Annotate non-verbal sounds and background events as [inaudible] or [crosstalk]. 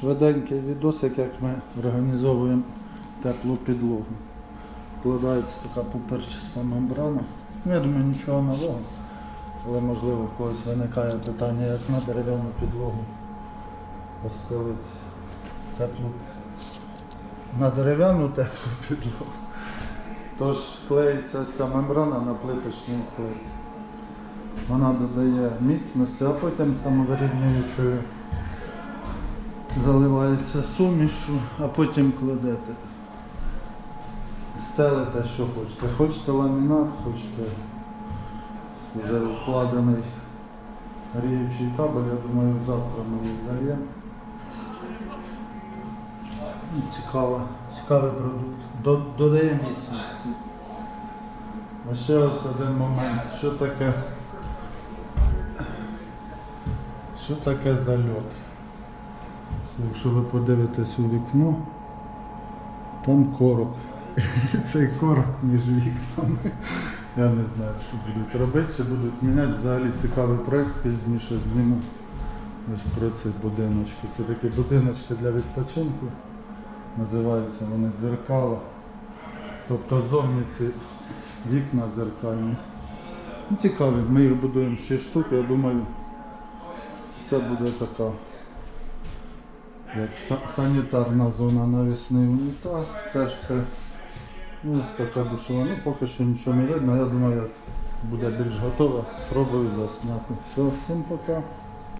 Швиденький відосик, як ми організовуємо теплу підлогу. Вкладається така пуперчаста мембрана. Ну, я думаю, нічого нового. Але можливо в когось виникає питання, як на дерев'яну підлогу постелити теплу. На дерев'яну теплу підлогу. Тож клеїться ця мембрана на плиточний клей. Вона додає міцності, а потім самовирівнюючою заливається сумішу, а потім кладете. Стелите, що хочете. Хочете ламінат, хочете вже вкладений гріючий кабель, я думаю, завтра ми їх зальємо. Ну, Цікаво, цікавий продукт. До- Додає міцності. А ще ось один момент. Що таке? Що таке зальот? Якщо ви подивитесь у вікно, там корок. І [laughs] цей корок між вікнами. Я не знаю, що будуть робити, чи будуть міняти. Взагалі цікавий проєкт, пізніше зніму ось про ці будиночки. Це такі будиночки для відпочинку. Називаються вони дзеркала. Тобто зовні ці вікна дзеркальні. Ну, цікаві, ми їх будуємо 6 штук, я думаю, це буде така як са- санітарна зона навісний унітаз. Теж все ну, така душова. Ну поки що нічого не видно. Я думаю, як буде більш готова, спробую засняти. Все, всім пока.